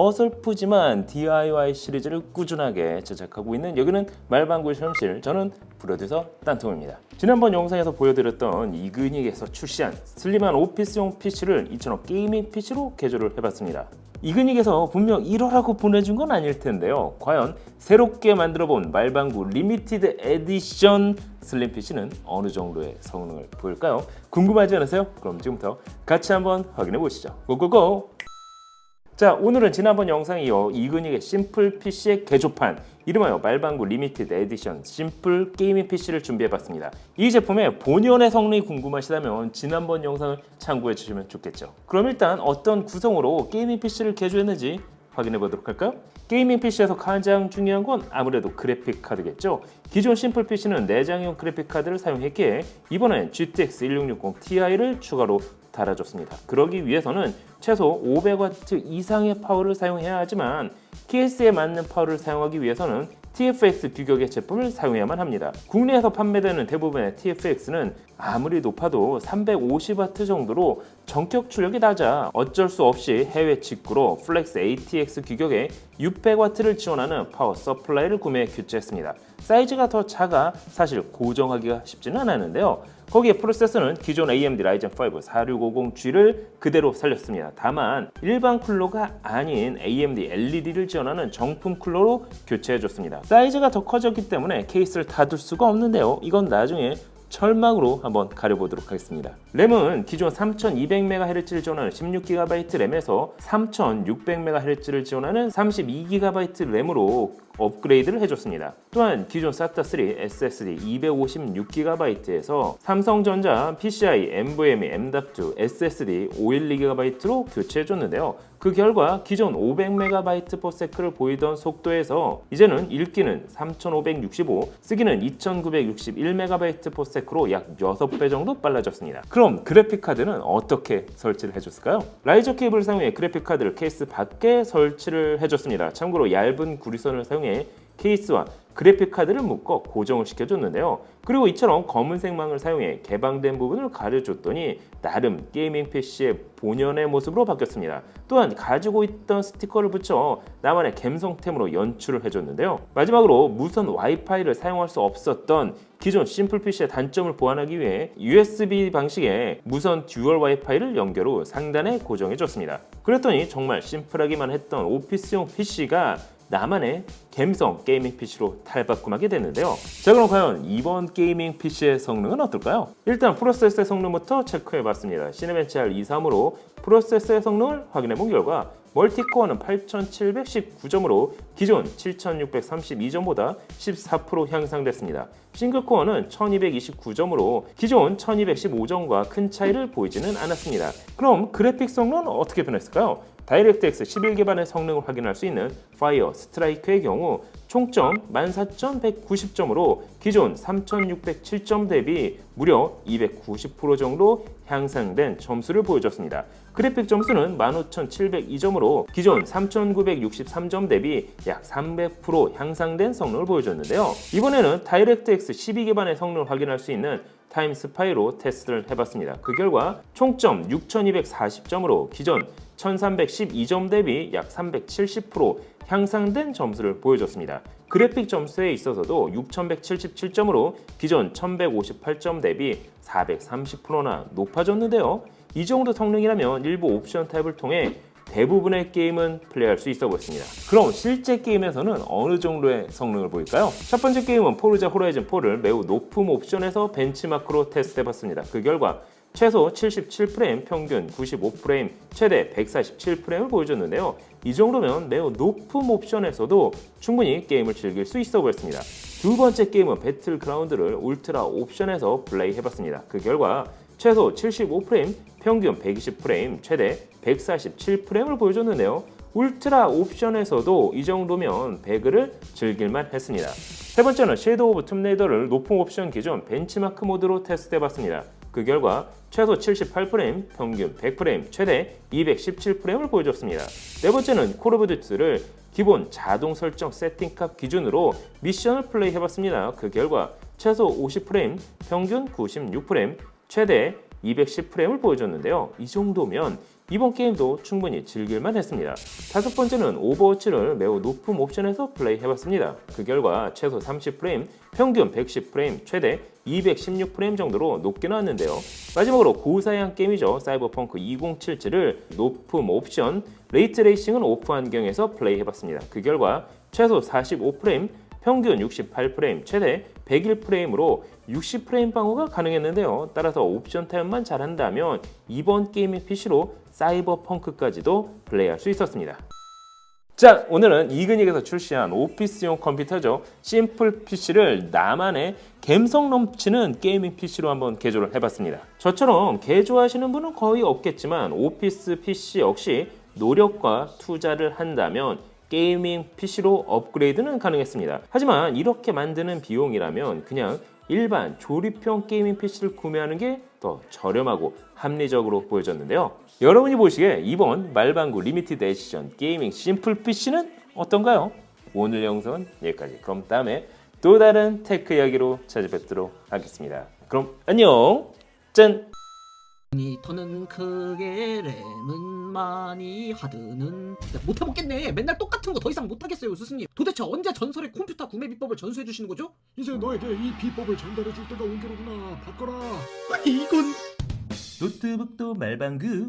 어설프지만 DIY 시리즈를 꾸준하게 제작하고 있는 여기는 말방구의 현실 저는 프로듀서 딴통입니다. 지난번 영상에서 보여드렸던 이근익에서 출시한 슬림한 오피스용 PC를 2,000원 게이밍 PC로 개조를 해봤습니다. 이근익에서 분명 1호라고 보내준 건 아닐 텐데요. 과연 새롭게 만들어본 말방구 리미티드 에디션 슬림 PC는 어느 정도의 성능을 보일까요? 궁금하지 않으세요? 그럼 지금부터 같이 한번 확인해 보시죠. 고고고! 자 오늘은 지난번 영상에 이어 이근익의 심플 PC의 개조판 이름하여 말방구 리미티드 에디션 심플 게이밍 PC를 준비해봤습니다. 이 제품의 본연의 성능이 궁금하시다면 지난번 영상을 참고해 주시면 좋겠죠. 그럼 일단 어떤 구성으로 게이밍 PC를 개조했는지 확인해 보도록 할까요? 게이밍 PC에서 가장 중요한 건 아무래도 그래픽 카드겠죠. 기존 심플 PC는 내장형 그래픽 카드를 사용했기에 이번엔 GTX 1660 Ti를 추가로 달아줬습니다. 그러기 위해서는 최소 500W 이상의 파워를 사용해야 하지만 케이스에 맞는 파워를 사용하기 위해서는 TFX 규격의 제품을 사용해야만 합니다. 국내에서 판매되는 대부분의 TFX는 아무리 높아도 350W 정도로 전격 출력이 낮아 어쩔 수 없이 해외 직구로 플렉스 ATX 규격의 600W를 지원하는 파워 서플라이를 구매 교체했습니다. 사이즈가 더 작아 사실 고정하기가 쉽지는 않았는데요. 거기에 프로세서는 기존 AMD 라이젠 5 4650G를 그대로 살렸습니다. 다만 일반 쿨러가 아닌 AMD LED를 지원하는 정품 쿨러로 교체해줬습니다. 사이즈가 더 커졌기 때문에 케이스를 닫을 수가 없는데요. 이건 나중에 철망으로 한번 가려보도록 하겠습니다. 램은 기존 3200MHz를 지원하는 16GB 램에서 3600MHz를 지원하는 32GB 램으로 업그레이드를 해줬습니다. 또한 기존 SATA 3 SSD 256GB에서 삼성전자 PCI NVMe M.2 SSD 512GB로 교체해줬는데요. 그 결과 기존 500MB/s를 보이던 속도에서 이제는 읽기는 3565, 쓰기는 2961MB/s로 약 6배 정도 빨라졌습니다. 그럼 그래픽 카드는 어떻게 설치를 해줬을까요? 라이저 케이블을 사용해 그래픽 카드를 케이스 밖에 설치를 해줬습니다. 참고로 얇은 구리선을 사용해 케이스와 그래픽 카드를 묶어 고정을 시켜줬는데요. 그리고 이처럼 검은색 망을 사용해 개방된 부분을 가려줬더니 나름 게이밍 PC의 본연의 모습으로 바뀌었습니다. 또한 가지고 있던 스티커를 붙여 나만의 감성템으로 연출을 해줬는데요. 마지막으로 무선 와이파이를 사용할 수 없었던 기존 심플 PC의 단점을 보완하기 위해 USB 방식의 무선 듀얼 와이파이를 연결 후 상단에 고정해줬습니다. 그랬더니 정말 심플하기만 했던 오피스용 PC가 나만의 갬성 게이밍 PC로 탈바꿈하게 됐는데요. 자 그럼 과연 이번 게이밍 PC의 성능은 어떨까요? 일단 프로세서의 성능부터 체크해봤습니다. 시네벤치 R23으로 프로세서의 성능을 확인해본 결과 멀티코어는 8719점으로 기존 7632점보다 14% 향상됐습니다. 싱글코어는 1229점으로 기존 1215점과 큰 차이를 보이지는 않았습니다. 그럼 그래픽 성능은 어떻게 변했을까요? 다이렉트X 11 기반의 성능을 확인할 수 있는 파이어 스트라이크의 경우 총점 14,190점으로 기존 3,607점 대비 무려 290% 정도 향상된 점수를 보여줬습니다. 그래픽 점수는 15,702점으로 기존 3,963점 대비 약 300% 향상된 성능을 보여줬는데요. 이번에는 다이렉트X 12 기반의 성능을 확인할 수 있는 타임 스파이로 테스트를 해봤습니다. 그 결과 총점 6,240점으로 기존 1312점 대비 약 370% 향상된 점수를 보여줬습니다. 그래픽 점수에 있어서도 6177점으로 기존 1158점 대비 430%나 높아졌는데요. 이 정도 성능이라면 일부 옵션 탭을 통해 대부분의 게임은 플레이할 수 있어 보였습니다. 그럼 실제 게임에서는 어느 정도의 성능을 보일까요? 첫 번째 게임은 포르자 호라이즌 4를 매우 높은 옵션에서 벤치마크로 테스트해봤습니다. 그 결과 최소 77프레임, 평균 95프레임, 최대 147프레임을 보여줬는데요. 이 정도면 매우 높은 옵션에서도 충분히 게임을 즐길 수 있어 보였습니다. 두 번째 게임은 배틀그라운드를 울트라 옵션에서 플레이해봤습니다. 그 결과 최소 75프레임, 평균 120프레임, 최대 147프레임을 보여줬는데요. 울트라 옵션에서도 이 정도면 배그를 즐길만 했습니다. 세 번째는 섀도우 오브 툼레이더를 높은 옵션 기준 벤치마크 모드로 테스트해봤습니다. 그 결과 최소 78프레임, 평균 100프레임, 최대 217프레임을 보여줬습니다. 네 번째는 콜 오브 듀티를 기본 자동 설정 세팅값 기준으로 미션을 플레이해봤습니다. 그 결과 최소 50프레임, 평균 96프레임, 최대 210프레임을 보여줬는데요. 이 정도면 이번 게임도 충분히 즐길만 했습니다. 다섯 번째는 오버워치를 매우 높은 옵션에서 플레이해봤습니다. 그 결과 최소 30프레임, 평균 110프레임, 최대 216프레임 정도로 높게 나왔는데요. 마지막으로 고사양 게임이죠. 사이버펑크 2077을 높음 옵션, 레이트 레이싱은 오프 환경에서 플레이해봤습니다. 그 결과 최소 45프레임, 평균 68프레임, 최대 101프레임으로 60프레임 방어가 가능했는데요. 따라서 옵션 타협만 잘한다면 이번 게임의 PC로 사이버 펑크까지도 플레이할 수 있었습니다. 자, 오늘은 이근익에서 출시한 오피스용 컴퓨터죠. 심플 PC를 나만의 감성 넘치는 게이밍 PC로 한번 개조를 해봤습니다. 저처럼 개조하시는 분은 거의 없겠지만 오피스 PC 역시 노력과 투자를 한다면 게이밍 PC로 업그레이드는 가능했습니다. 하지만 이렇게 만드는 비용이라면 그냥 일반 조립형 게이밍 PC를 구매하는 게 더 저렴하고 합리적으로 보여졌는데요. 여러분이 보시기에 이번 말방구 리미티드 에디션 게이밍 심플 PC는 어떤가요? 오늘 영상은 여기까지. 그럼 다음에 또 다른 테크 이야기로 찾아뵙도록 하겠습니다. 그럼 안녕. 짠. 모니터는 크게 램은 많이 하드는 못해먹겠네. 맨날 똑같은 거 더 이상 못 하겠어요 스승님. 도대체 언제 전설의 컴퓨터 구매 비법을 전수해 주시는 거죠? 이제 너에게 이 비법을 전달해 줄 때가 온 게로구나. 바꿔라. 이건 노트북도 말방구